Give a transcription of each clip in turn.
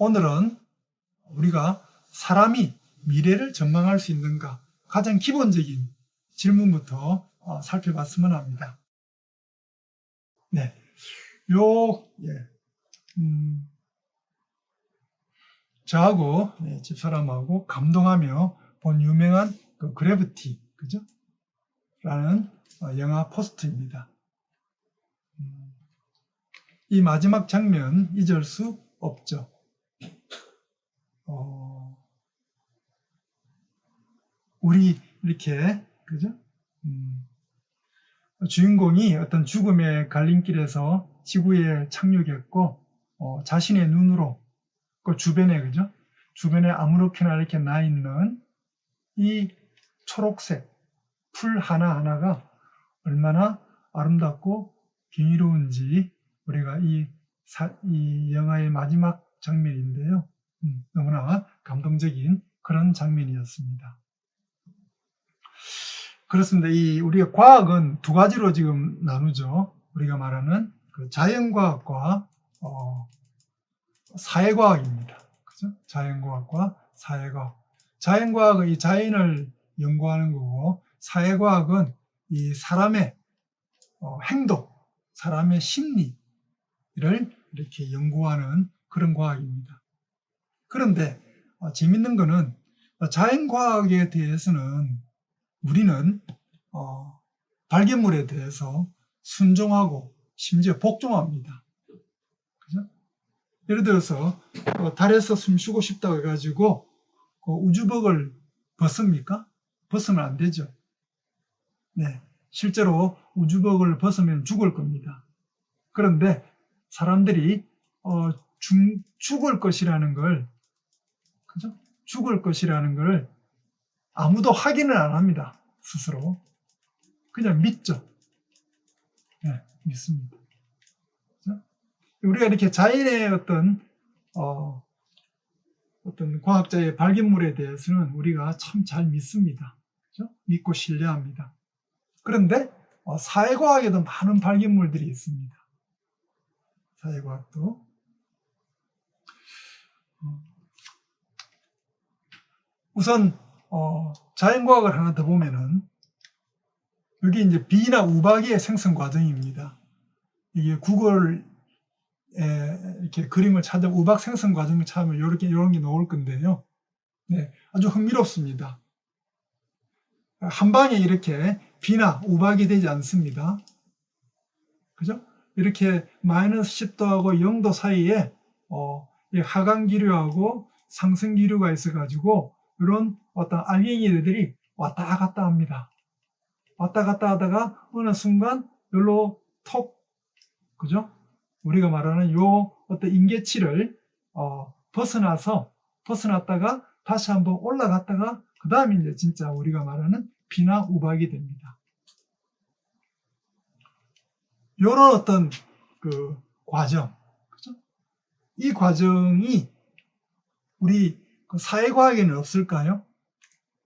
오늘은 우리가 사람이 미래를 전망할 수 있는가 가장 기본적인 질문부터 어, 살펴봤으면 합니다. 네, 요 예, 음, 저하고 예, 집사람하고 감동하며 본 유명한 그 그래비티 그죠? 라는 어, 영화 포스트입니다. 음, 이 마지막 장면 잊을 수 없죠. 어, 우리 이렇게 그죠? 음, 주인공이 어떤 죽음의 갈림길에서 지구에 착륙했고 어, 자신의 눈으로 그 주변에 그죠? 주변에 아무렇게나 이렇게 나 있는 이 초록색 풀 하나하나가 얼마나 아름답고 경이로운지 우리가 이, 사, 이 영화의 마지막 장면인데요. 음, 너무나 감동적인 그런 장면이었습니다. 그렇습니다. 이 우리가 과학은 두 가지로 지금 나누죠. 우리가 말하는 그 자연과학과 어, 사회과학입니다. 그죠? 자연과학과 사회과학. 자연과학은 이 자연을 연구하는 거고 사회과학은 이 사람의 어, 행동, 사람의 심리를 이렇게 연구하는 그런 과학입니다. 그런데 어, 재밌는 거는 자연과학에 대해서는 우리는 어, 발견물에 대해서 순종하고 심지어 복종합니다. 그죠? 예를 들어서 어, 달에서 숨 쉬고 싶다고 해가지고 그 우주복을 벗습니까? 벗으면 안 되죠. 네, 실제로 우주복을 벗으면 죽을 겁니다. 그런데 사람들이 어, 죽, 죽을 것이라는 걸, 그죠? 죽을 것이라는 걸 아무도 확인을 안 합니다. 스스로. 그냥 믿죠. 네, 믿습니다. 그죠? 우리가 이렇게 자연의 어떤, 어, 어떤 과학자의 발견물에 대해서는 우리가 참 잘 믿습니다. 그죠? 믿고 신뢰합니다. 그런데 어, 사회과학에도 많은 발견물들이 있습니다. 사회과학도. 어, 우선 어, 자연과학을 하나 더 보면은 여기 이제 비나 우박의 생성 과정입니다. 이게 구글에 이렇게 그림을 찾아 우박 생성 과정을 찾으면 이렇게 이런 게 나올 건데요. 네, 아주 흥미롭습니다. 한 방에 이렇게 비나 우박이 되지 않습니다. 그죠? 이렇게 마이너스 10도하고 0도 사이에 어, 하강 기류하고 상승 기류가 있어가지고 이런 어떤 알갱이들이 왔다 갔다 합니다. 왔다 갔다 하다가 어느 순간 여기로 톡, 그죠? 우리가 말하는 요 어떤 인계치를 어, 벗어나서 벗어났다가 다시 한번 올라갔다가 그 다음에 이제 진짜 우리가 말하는 비나 우박이 됩니다. 요런 어떤 그 과정, 그죠? 이 과정이 우리 그 사회과학에는 없을까요?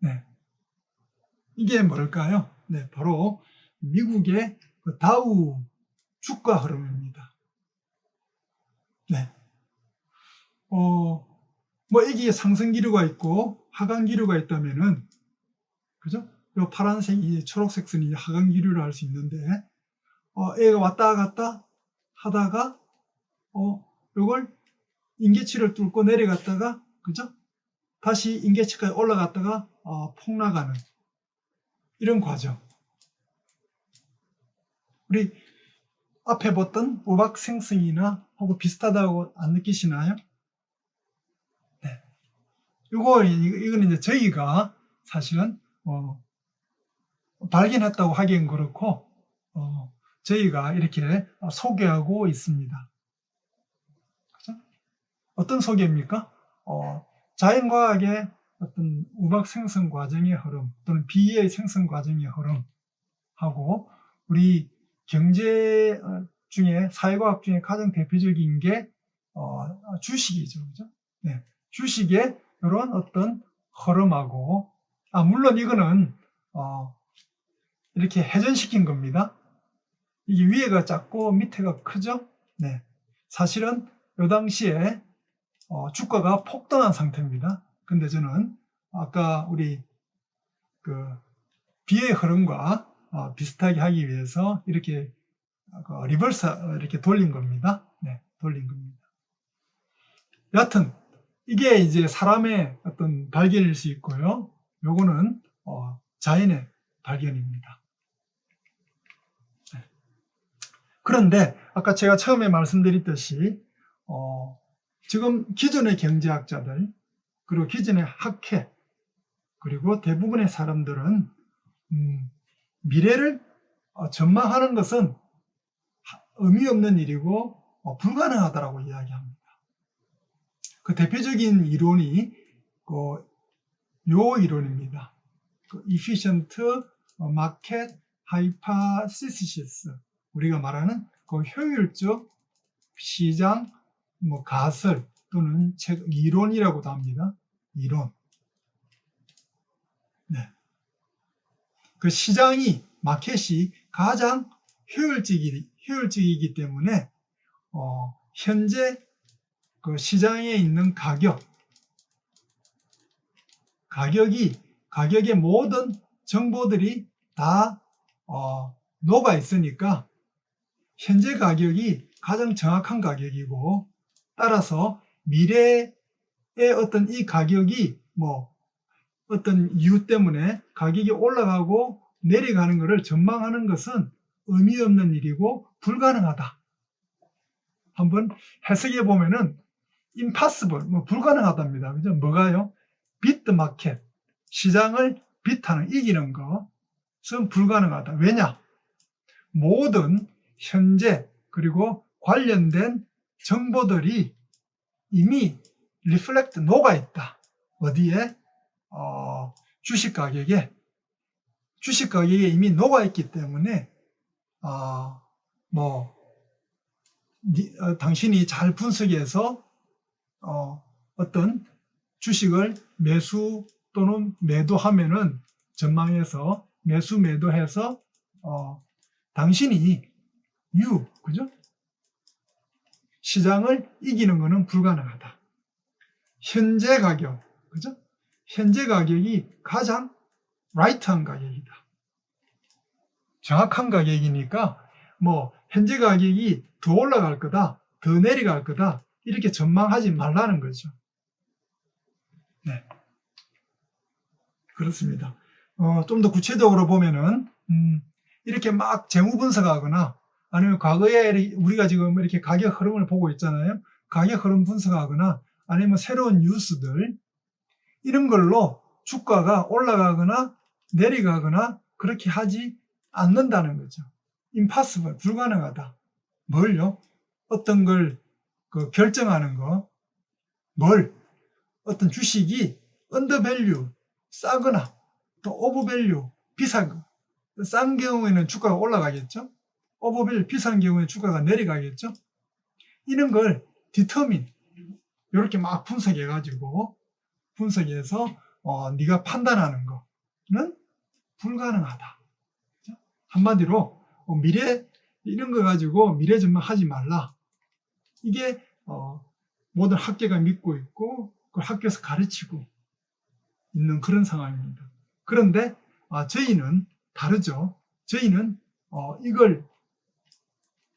네. 이게 뭘까요? 네, 바로 미국의 그 다우 주가 흐름입니다. 네. 어, 뭐 여기에 상승 기류가 있고 하강 기류가 있다면은 그죠? 요 파란색, 이 초록색 선이 하강 기류를 할 수 있는데 어, 얘가 왔다 갔다 하다가 어, 요걸 인계치를 뚫고 내려갔다가 그죠? 다시 인계치까지 올라갔다가 어, 폭락하는 이런 과정. 우리 앞에 봤던 우박 생성이나 하고 비슷하다고 안 느끼시나요? 네. 이거 이거는 이제 저희가 사실은 어, 발견했다고 하기엔 그렇고 어, 저희가 이렇게 소개하고 있습니다. 그죠? 어떤 소개입니까? 어, 자연과학의 어떤 우박 생성 과정의 흐름 또는 비의 생성 과정의 흐름하고 우리 경제 어, 중에 사회과학 중에 가장 대표적인 게 어, 주식이죠, 그죠? 네, 주식의 이런 어떤 흐름하고 아 물론 이거는 어, 이렇게 회전시킨 겁니다. 이게 위에가 작고 밑에가 크죠? 네, 사실은 요 당시에 어, 주가가 폭등한 상태입니다. 근데 저는 아까 우리 그 비의 흐름과 어, 비슷하게 하기 위해서 이렇게 그 리버스 이렇게 돌린 겁니다. 네, 돌린 겁니다. 여하튼 이게 이제 사람의 어떤 발견일 수 있고요. 요거는 어, 자연의 발견입니다. 네. 그런데 아까 제가 처음에 말씀드렸듯이 어, 지금 기존의 경제학자들 그리고 기존의 학회 그리고 대부분의 사람들은 음, 미래를 어, 전망하는 것은 의미 없는 일이고 어, 불가능하다라고 이야기합니다. 그 대표적인 이론이 그, 요 이론입니다. 그 efficient market hypothesis 우리가 말하는 그 효율적 시장 뭐 가설 또는 책 이론이라고도 합니다. 이론. 네. 그 시장이 마켓이 가장 효율적이, 효율적이기 때문에 어, 현재 그 시장에 있는 가격 가격이 가격의 모든 정보들이 다 어, 녹아 있으니까 현재 가격이 가장 정확한 가격이고 따라서 미래의 어떤 이 가격이 뭐 어떤 이유 때문에 가격이 올라가고 내려가는 것을 전망하는 것은 의미 없는 일이고 불가능하다. 한번 해석해 보면은 impossible, 뭐 불가능하답니다. 그죠? 뭐가요? 비트 마켓, 시장을 비트하는 이기는 것은 불가능하다. 왜냐? 모든 현재 그리고 관련된 정보들이 이미 리플렉트 녹아 있다. 어디에? 어, 주식 가격에 주식 가격에 이미 녹아 있기 때문에 어, 뭐 어, 당신이 잘 분석해서 어, 어떤 주식을 매수 또는 매도하면은 전망해서 매수 매도해서 어, 당신이 유 그죠? 시장을 이기는 것은 불가능하다. 현재 가격 그죠? 현재 가격이 가장 라이트한 가격이다. 정확한 가격이니까 뭐 현재 가격이 더 올라갈 거다, 더 내려갈 거다 이렇게 전망하지 말라는 거죠. 네. 그렇습니다. 어, 좀 더 구체적으로 보면은 음, 이렇게 막 재무 분석하거나 아니면 과거에 우리가 지금 이렇게 가격 흐름을 보고 있잖아요. 가격 흐름 분석하거나 아니면 새로운 뉴스들 이런 걸로 주가가 올라가거나 내려가거나 그렇게 하지 않는다는 거죠. impossible, 불가능하다. 뭘요? 어떤 걸 그 결정하는 거, 뭘 어떤 주식이 언더밸류, 싸거나 또 오버밸류, 비싼 거. 싼 경우에는 주가가 올라가겠죠? 오버밸류, 비싼 경우에 주가가 내려가겠죠? 이런 걸 디터민, 이렇게 막 분석해가지고 분석해서 어, 네가 판단하는 거는 불가능하다. 한마디로 어, 미래 이런 거 가지고 미래 전망하지 말라. 이게 어, 모든 학계가 믿고 있고 그 학교에서 가르치고 있는 그런 상황입니다. 그런데 아, 저희는 다르죠. 저희는 어, 이걸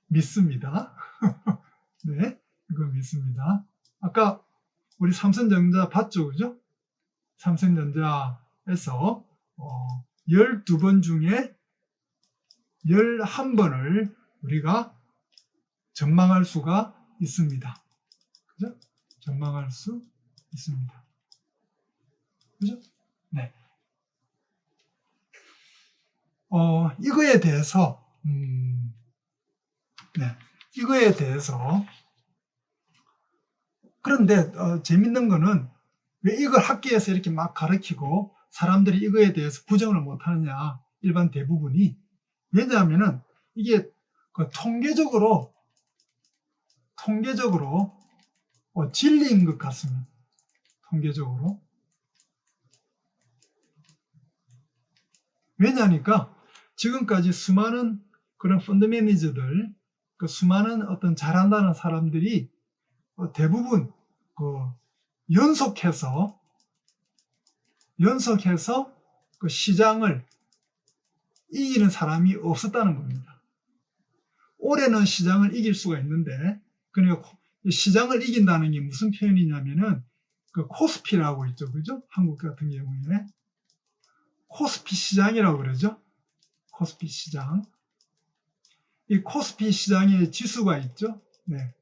믿습니다. 네, 이걸 믿습니다. 아까 우리 삼성전자 봤죠, 그죠? 삼성전자에서 어, 12번 중에 11번을 우리가 전망할 수가 있습니다. 그죠? 전망할 수 있습니다. 그죠? 네. 어, 이거에 대해서, 음, 네. 이거에 대해서, 그런데, 어, 재밌는 거는 왜 이걸 학교에서 이렇게 막 가르치고 사람들이 이거에 대해서 부정을 못 하느냐, 일반 대부분이. 왜냐하면은 이게 그 통계적으로 통계적으로 어, 진리인 것 같습니다. 통계적으로. 왜냐니까 지금까지 수많은 그런 펀드 매니저들, 그 수많은 어떤 잘한다는 사람들이 어, 대부분 그 연속해서 연속해서 그 시장을 이기는 사람이 없었다는 겁니다. 올해는 시장을 이길 수가 있는데 그러니까 시장을 이긴다는 게 무슨 표현이냐면은 그 코스피라고 있죠. 그죠? 한국 같은 경우에 코스피 시장이라고 그러죠. 코스피 시장. 이 코스피 시장에 지수가 있죠. 네.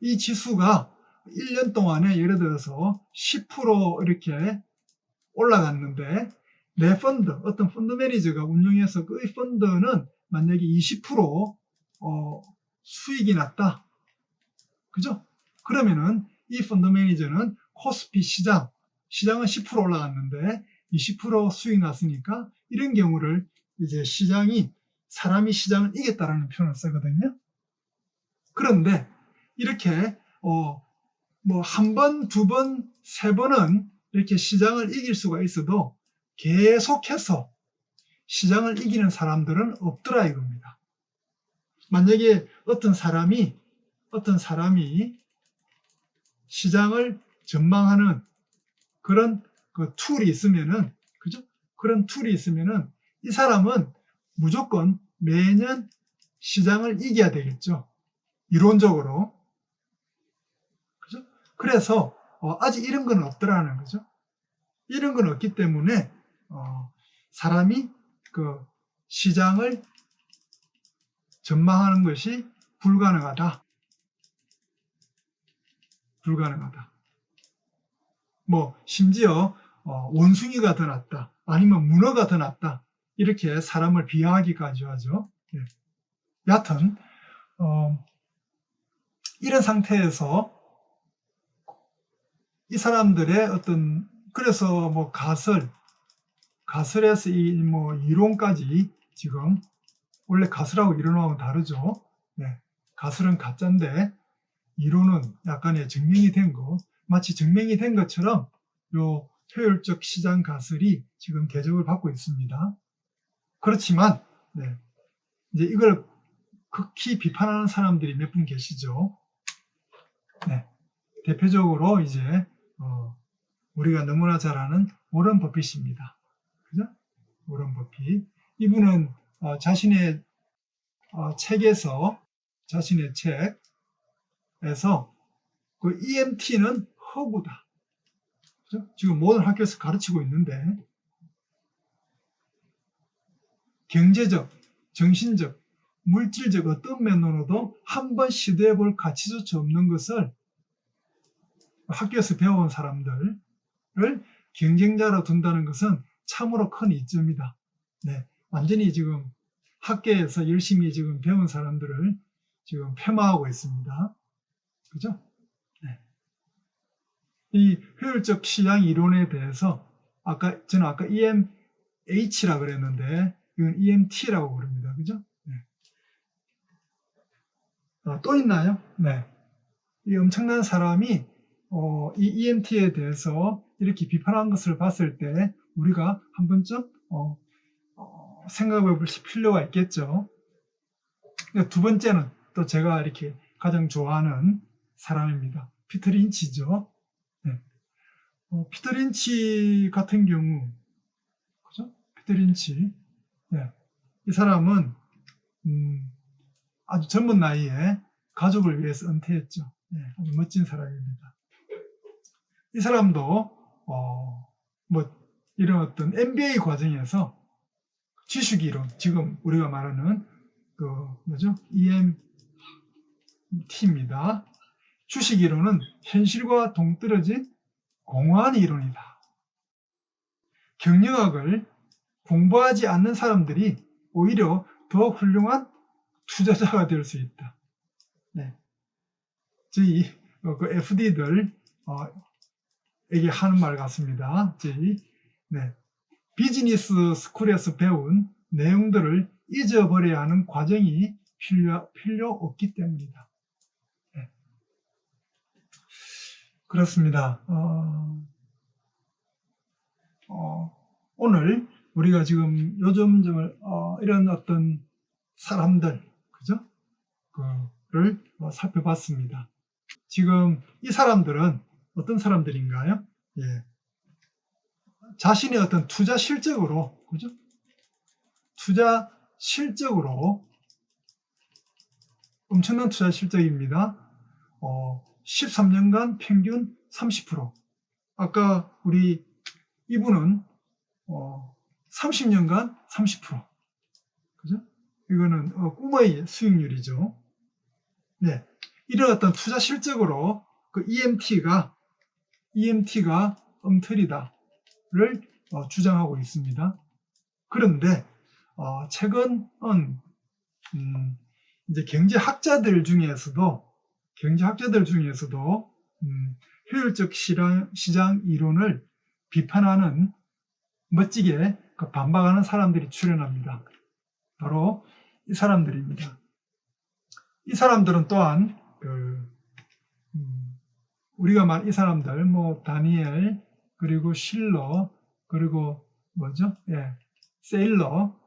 이 지수가 1년 동안에 예를 들어서 10% 이렇게 올라갔는데 내 펀드, 어떤 펀드 매니저가 운영해서 그 펀드는 만약에 20% 어, 수익이 났다. 그죠? 그러면은 이 펀드 매니저는 코스피 시장, 시장은 10% 올라갔는데 20% 수익 났으니까 이런 경우를 이제 시장이 사람이 시장을 이겼다라는 표현을 쓰거든요. 그런데 이렇게 어, 뭐 한 번, 두 번, 세 번은 이렇게 시장을 이길 수가 있어도 계속해서 시장을 이기는 사람들은 없더라 이겁니다. 만약에 어떤 사람이 어떤 사람이 시장을 전망하는 그런 그 툴이 있으면은 그죠? 그런 툴이 있으면은 이 사람은 무조건 매년 시장을 이겨야 되겠죠. 이론적으로. 그죠? 그래서 어, 아직 이런 건 없더라는 거죠. 이런 건 없기 때문에 어, 사람이 그 시장을 전망하는 것이 불가능하다. 불가능하다. 뭐 심지어 어, 원숭이가 더 낫다. 아니면 문어가 더 낫다. 이렇게 사람을 비하하기까지 하죠. 네. 여하튼 어, 이런 상태에서 이 사람들의 어떤 그래서 뭐 가설 가설에서 이 뭐 이론까지 지금 원래 가설하고 이론하고 다르죠. 네. 가설은 가짜인데 이론은 약간의 증명이 된 거, 마치 증명이 된 것처럼 요 효율적 시장 가설이 지금 대접을 받고 있습니다. 그렇지만 네. 이제 이걸 극히 비판하는 사람들이 몇 분 계시죠. 네. 대표적으로 이제 어, 우리가 너무나 잘 아는 오런 버핏입니다. 그죠? 오런 버핏. 이분은 어, 자신의 어, 책에서 자신의 책에서 그 EMT는 허구다. 그죠? 지금 모든 학교에서 가르치고 있는데 경제적, 정신적, 물질적 어떤 면으로도 한 번 시도해 볼 가치조차 없는 것을 학교에서 배워온 사람들을 경쟁자로 둔다는 것은 참으로 큰 이점이다. 네, 완전히 지금 학계에서 열심히 지금 배운 사람들을 지금 폐마하고 있습니다. 그죠? 네. 이 효율적 시장 이론에 대해서 아까 저는 아까 EMH라 그랬는데 EMT라고 부릅니다. 그죠? 네. 어, 또 있나요? 네. 이 엄청난 사람이 어, 이 EMT에 대해서 이렇게 비판한 것을 봤을 때 우리가 한 번쯤 어, 어, 생각해 볼 필요가 있겠죠. 두 번째는 또 제가 이렇게 가장 좋아하는 사람입니다. 피터 린치죠. 네. 어, 피터 린치 같은 경우, 그죠? 피터 린치. 네. 이 사람은, 음, 아주 젊은 나이에 가족을 위해서 은퇴했죠. 네, 아주 멋진 사람입니다. 이 사람도, 어, 뭐, 이런 어떤 MBA 과정에서 지식 이론, 지금 우리가 말하는 그 뭐죠? EMT입니다. 주식 이론은 현실과 동떨어진 공허한 이론이다. 경영학을 공부하지 않는 사람들이 오히려 더 훌륭한 투자자가 될 수 있다. 네. 저희 어, 그 FD들 어, 에게 하는 말 같습니다. 저희 네. 비즈니스 스쿨에서 배운 내용들을 잊어버려야 하는 과정이 필요, 필요 없기 때문이다. 네. 그렇습니다. 어, 어, 오늘 우리가 지금 요즘 어, 이런 어떤 사람들, 그죠? 그를 어, 살펴봤습니다. 지금 이 사람들은 어떤 사람들인가요? 예. 자신의 어떤 투자 실적으로, 그죠? 투자 실적으로 엄청난 투자 실적입니다. 어, 13년간 평균 30%. 아까 우리 이분은 어, 30년간 30%. 그죠? 이거는 어, 꿈의 수익률이죠. 네. 이런 어떤 투자 실적으로 그 EMT가 EMT가 엉터리다를 어, 주장하고 있습니다. 그런데 어, 최근은 음, 이제 경제학자들 중에서도 경제학자들 중에서도 음, 효율적 시장, 시장 이론을 비판하는 멋지게 그 반박하는 사람들이 출연합니다. 바로 이 사람들입니다. 이 사람들은 또한 그, 음, 우리가 말 이 사람들 뭐 다니엘 그리고 실러 그리고 뭐죠? 예, 세일러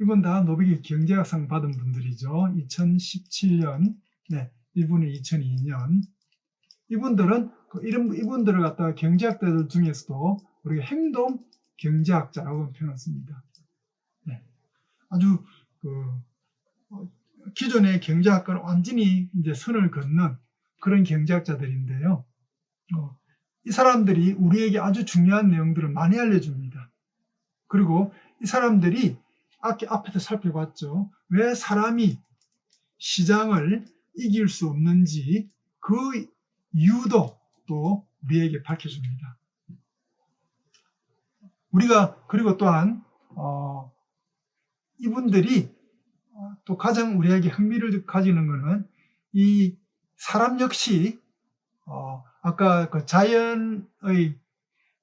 이분 다 노벨 경제학상 받은 분들이죠. 2017년 네, 이분이 2002년 이분들은 그 이런 이분들을 갖다가 경제학자들 중에서도 우리가 행동 경제학자라고 표현했습니다. 네. 아주 그 어, 기존의 경제학과는 완전히 이제 선을 긋는 그런 경제학자들인데요. 어, 이 사람들이 우리에게 아주 중요한 내용들을 많이 알려줍니다. 그리고 이 사람들이 앞에, 앞에서 살펴봤죠. 왜 사람이 시장을 이길 수 없는지 그 이유도 또 우리에게 밝혀줍니다. 우리가 그리고 또한 어, 이분들이 또 가장 우리에게 흥미를 가지는 것은 이 사람 역시 어, 아까 그 자연의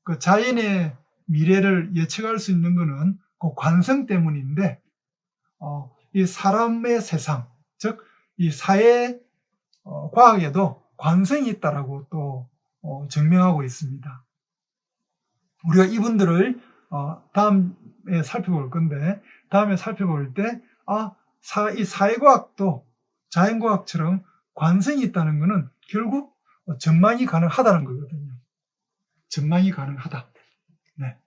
그 자연의 미래를 예측할 수 있는 것은 그 관성 때문인데 어, 이 사람의 세상 즉 이 사회 어, 과학에도 관성이 있다라고 또 어, 증명하고 있습니다. 우리가 이분들을 어, 다음에 살펴볼 건데 다음에 살펴볼 때 아, 사, 이 사회과학도 자연과학처럼 관성이 있다는 것은 결국 전망이 가능하다는 거거든요. 전망이 가능하다. 네.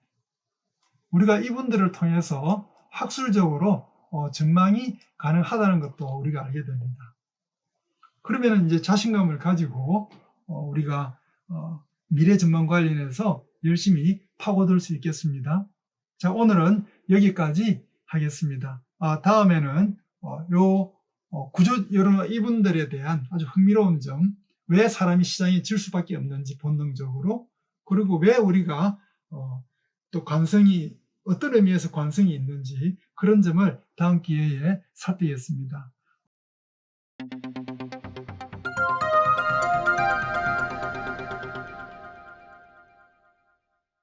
우리가 이분들을 통해서 학술적으로 어, 전망이 가능하다는 것도 우리가 알게 됩니다. 그러면 이제 자신감을 가지고 어, 우리가 어, 미래 전망 관련해서 열심히 파고들 수 있겠습니다. 자, 오늘은 여기까지 하겠습니다. 아, 다음에는 어, 요 어, 구조 여러 이분들에 대한 아주 흥미로운 점, 왜 사람이 시장에 질 수밖에 없는지 본능적으로, 그리고 왜 우리가 어, 또 관성이 어떤 의미에서 관성이 있는지 그런 점을 다음 기회에 살피겠습니다.